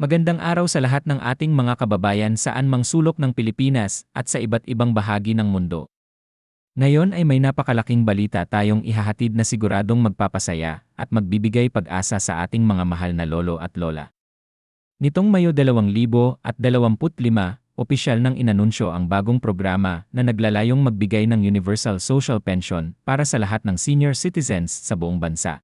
Magandang araw sa lahat ng ating mga kababayan saan mang sulok ng Pilipinas at sa iba't ibang bahagi ng mundo. Ngayon ay may napakalaking balita tayong ihahatid na siguradong magpapasaya at magbibigay pag-asa sa ating mga mahal na lolo at lola. Nitong Mayo 2025, opisyal nang inanunsyo ang bagong programa na naglalayong magbigay ng Universal Social Pension para sa lahat ng senior citizens sa buong bansa.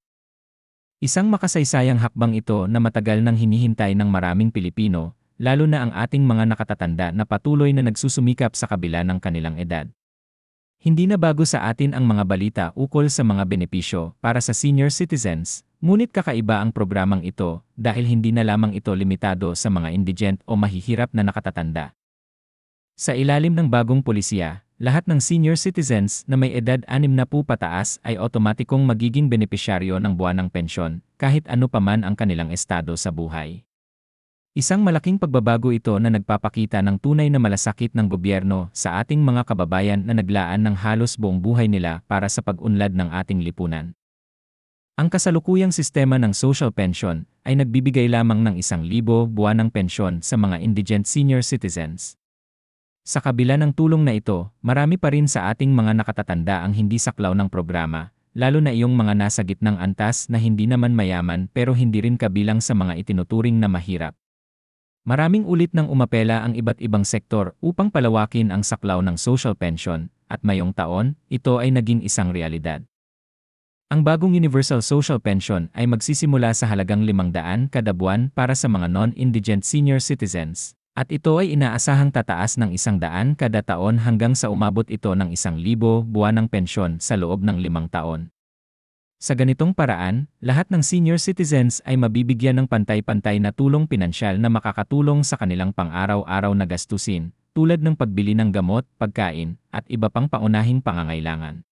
Isang makasaysayang hakbang ito na matagal nang hinihintay ng maraming Pilipino, lalo na ang ating mga nakatatanda na patuloy na nagsusumikap sa kabila ng kanilang edad. Hindi na bago sa atin ang mga balita ukol sa mga benepisyo para sa senior citizens, ngunit kakaiba ang programang ito dahil hindi na lamang ito limitado sa mga indigent o mahihirap na nakatatanda. Sa ilalim ng bagong polisiya, lahat ng senior citizens na may edad 60 na po pataas ay otomatikong magiging benepisyaryo ng buwanang pensyon, kahit ano paman ang kanilang estado sa buhay. Isang malaking pagbabago ito na nagpapakita ng tunay na malasakit ng gobyerno sa ating mga kababayan na naglaan ng halos buong buhay nila para sa pag-unlad ng ating lipunan. Ang kasalukuyang sistema ng social pension ay nagbibigay lamang ng isang libo buwanang pensyon sa mga indigent senior citizens. Sa kabila ng tulong na ito, marami pa rin sa ating mga nakatatanda ang hindi saklaw ng programa, lalo na iyong mga nasa gitnang antas na hindi naman mayaman pero hindi rin kabilang sa mga itinuturing na mahirap. Maraming ulit nang umapela ang iba't ibang sektor upang palawakin ang saklaw ng social pension, at mayong taon, ito ay naging isang realidad. Ang bagong Universal Social Pension ay magsisimula sa halagang 500 kada buwan para sa mga non-indigent senior citizens. At ito ay inaasahang tataas ng isang daan kada taon hanggang sa umabot ito ng isang libo buwan ng pensyon sa loob ng limang taon. Sa ganitong paraan, lahat ng senior citizens ay mabibigyan ng pantay-pantay na tulong pinansyal na makakatulong sa kanilang pang-araw-araw na gastusin, tulad ng pagbili ng gamot, pagkain, at iba pang paunahing pangangailangan.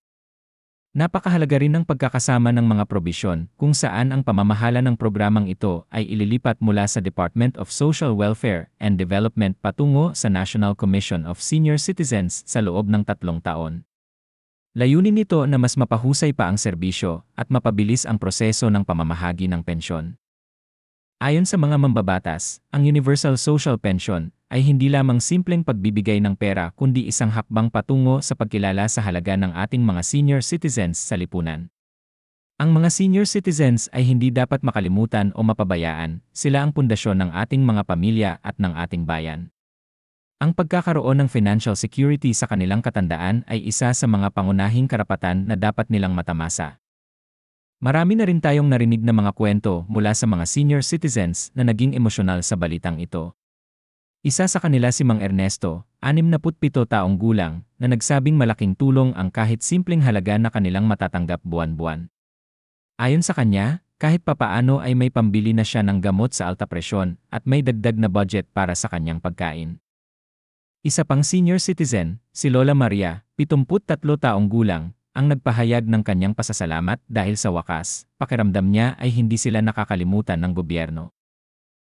Napakahalaga rin ng pagkakasama ng mga probisyon kung saan ang pamamahala ng programang ito ay ililipat mula sa Department of Social Welfare and Development patungo sa National Commission of Senior Citizens sa loob ng tatlong taon. Layunin nito na mas mapahusay pa ang serbisyo at mapabilis ang proseso ng pamamahagi ng pensyon. Ayon sa mga mambabatas, ang Universal Social Pension ay hindi lamang simpleng pagbibigay ng pera kundi isang hakbang patungo sa pagkilala sa halaga ng ating mga senior citizens sa lipunan. Ang mga senior citizens ay hindi dapat makalimutan o mapabayaan, sila ang pundasyon ng ating mga pamilya at ng ating bayan. Ang pagkakaroon ng financial security sa kanilang katandaan ay isa sa mga pangunahing karapatan na dapat nilang matamasa. Marami na rin tayong narinig na mga kwento mula sa mga senior citizens na naging emosyonal sa balitang ito. Isa sa kanila si Mang Ernesto, 67 taong gulang, na nagsabing malaking tulong ang kahit simpleng halaga na kanilang matatanggap buwan-buwan. Ayon sa kanya, kahit papaano ay may pambili na siya ng gamot sa alta presyon at may dagdag na budget para sa kanyang pagkain. Isa pang senior citizen, si Lola Maria, 73 taong gulang, ang nagpahayag ng kanyang pasasalamat dahil sa wakas, pakiramdam niya ay hindi sila nakakalimutan ng gobyerno.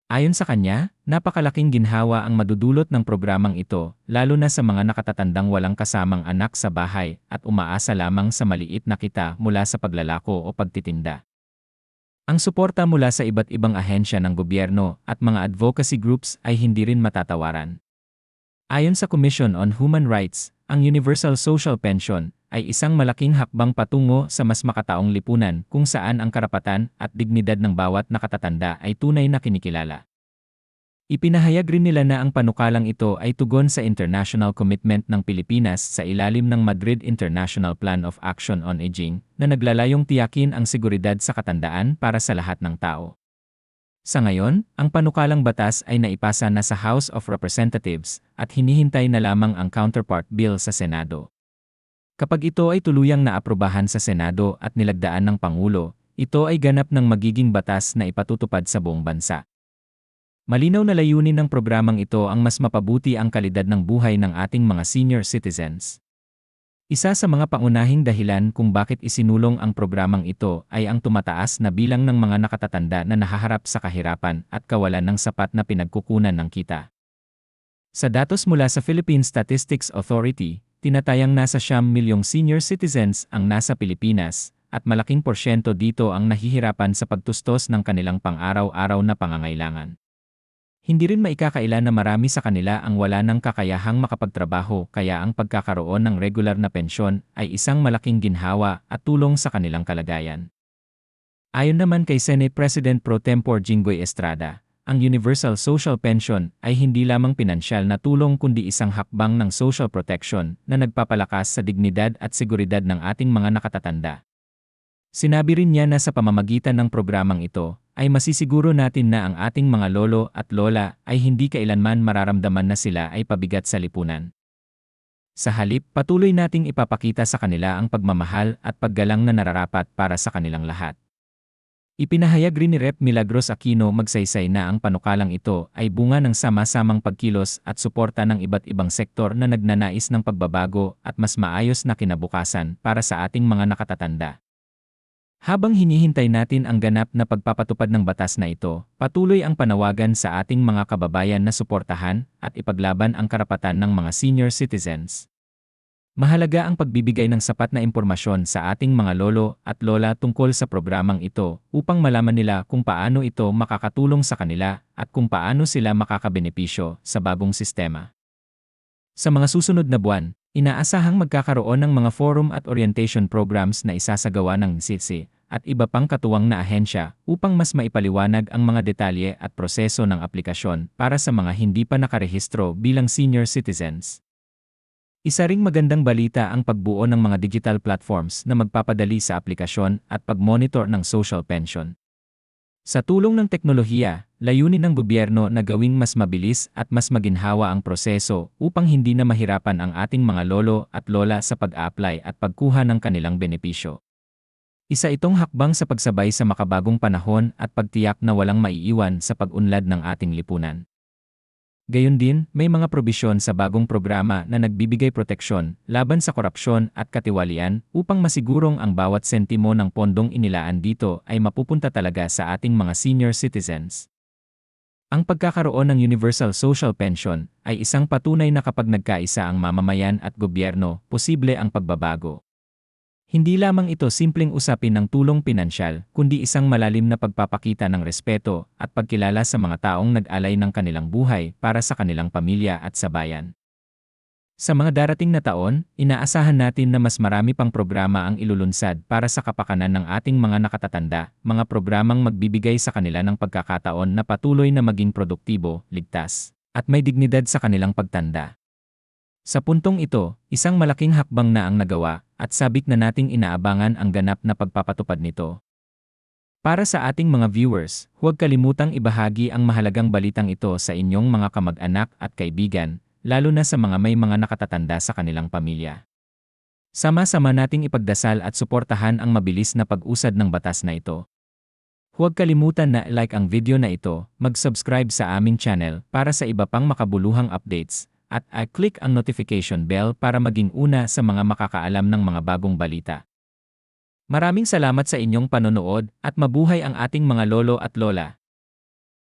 Ayon sa kanya, napakalaking ginhawa ang madudulot ng programang ito, lalo na sa mga nakatatandang walang kasamang anak sa bahay at umaasa lamang sa maliit na kita mula sa paglalako o pagtitinda. Ang suporta mula sa iba't ibang ahensya ng gobyerno at mga advocacy groups ay hindi rin matatawaran. Ayon sa Commission on Human Rights, ang Universal Social Pension ay isang malaking hakbang patungo sa mas makataong lipunan kung saan ang karapatan at dignidad ng bawat nakatatanda ay tunay na kinikilala. Ipinahayag rin nila na ang panukalang ito ay tugon sa international commitment ng Pilipinas sa ilalim ng Madrid International Plan of Action on Aging na naglalayong tiyakin ang seguridad sa katandaan para sa lahat ng tao. Sa ngayon, ang panukalang batas ay naipasa na sa House of Representatives at hinihintay na lamang ang counterpart bill sa Senado. Kapag ito ay tuluyang naaprubahan sa Senado at nilagdaan ng Pangulo, ito ay ganap ng magiging batas na ipatutupad sa buong bansa. Malinaw na layunin ng programang ito ang mas mapabuti ang kalidad ng buhay ng ating mga senior citizens. Isa sa mga pangunahing dahilan kung bakit isinulong ang programang ito ay ang tumataas na bilang ng mga nakatatanda na nahaharap sa kahirapan at kawalan ng sapat na pinagkukunan ng kita. Sa datos mula sa Philippine Statistics Authority, tinatayang nasa siyam milyong senior citizens ang nasa Pilipinas, at malaking porsyento dito ang nahihirapan sa pagtustos ng kanilang pang-araw-araw na pangangailangan. Hindi rin maikakaila na marami sa kanila ang wala ng kakayahang makapagtrabaho kaya ang pagkakaroon ng regular na pensyon ay isang malaking ginhawa at tulong sa kanilang kalagayan. Ayon naman kay Senate President Pro Tempore Jinggoy Estrada, ang Universal Social Pension ay hindi lamang pinansyal na tulong kundi isang hakbang ng social protection na nagpapalakas sa dignidad at seguridad ng ating mga nakatatanda. Sinabi rin niya na sa pamamagitan ng programang ito, ay masisiguro natin na ang ating mga lolo at lola ay hindi kailanman mararamdaman na sila ay pabigat sa lipunan. Sa halip, patuloy nating ipapakita sa kanila ang pagmamahal at paggalang na nararapat para sa kanilang lahat. Ipinahayag rin ni Rep. Milagros Aquino magsaysay na ang panukalang ito ay bunga ng sama-samang pagkilos at suporta ng iba't ibang sektor na nagnanais ng pagbabago at mas maayos na kinabukasan para sa ating mga nakatatanda. Habang hinihintay natin ang ganap na pagpapatupad ng batas na ito, patuloy ang panawagan sa ating mga kababayan na suportahan at ipaglaban ang karapatan ng mga senior citizens. Mahalaga ang pagbibigay ng sapat na impormasyon sa ating mga lolo at lola tungkol sa programang ito upang malaman nila kung paano ito makakatulong sa kanila at kung paano sila makakabenepisyo sa bagong sistema. Sa mga susunod na buwan, inaasahang magkakaroon ng mga forum at orientation programs na isasagawa ng NCC at iba pang katuwang na ahensya upang mas maipaliwanag ang mga detalye at proseso ng aplikasyon para sa mga hindi pa nakarehistro bilang senior citizens. Isa ring magandang balita ang pagbuo ng mga digital platforms na magpapadali sa aplikasyon at pag-monitor ng social pension. Sa tulong ng teknolohiya, layunin ng gobyerno na gawing mas mabilis at mas maginhawa ang proseso upang hindi na mahirapan ang ating mga lolo at lola sa pag-apply at pagkuha ng kanilang benepisyo. Isa itong hakbang sa pagsabay sa makabagong panahon at pagtiyak na walang maiiwan sa pag-unlad ng ating lipunan. Gayon din, may mga probisyon sa bagong programa na nagbibigay proteksyon laban sa korupsyon at katiwalian upang masigurong ang bawat sentimo ng pondong inilaan dito ay mapupunta talaga sa ating mga senior citizens. Ang pagkakaroon ng Universal Social Pension ay isang patunay na kapag nagkaisa ang mamamayan at gobyerno, posible ang pagbabago. Hindi lamang ito simpleng usapin ng tulong pinansyal, kundi isang malalim na pagpapakita ng respeto at pagkilala sa mga taong nag-alay ng kanilang buhay para sa kanilang pamilya at sa bayan. Sa mga darating na taon, inaasahan natin na mas marami pang programa ang ilulunsad para sa kapakanan ng ating mga nakatatanda, mga programang magbibigay sa kanila ng pagkakataon na patuloy na maging produktibo, ligtas, at may dignidad sa kanilang pagtanda. Sa puntong ito, isang malaking hakbang na ang nagawa at sabik na nating inaabangan ang ganap na pagpapatupad nito. Para sa ating mga viewers, huwag kalimutang ibahagi ang mahalagang balitang ito sa inyong mga kamag-anak at kaibigan, lalo na sa mga may mga nakatatanda sa kanilang pamilya. Sama-sama nating ipagdasal at suportahan ang mabilis na pag-usad ng batas na ito. Huwag kalimutan na like ang video na ito, mag-subscribe sa aming channel para sa iba pang makabuluhang updates, at i-click ang notification bell para maging una sa mga makakaalam ng mga bagong balita. Maraming salamat sa inyong panonood at mabuhay ang ating mga lolo at lola.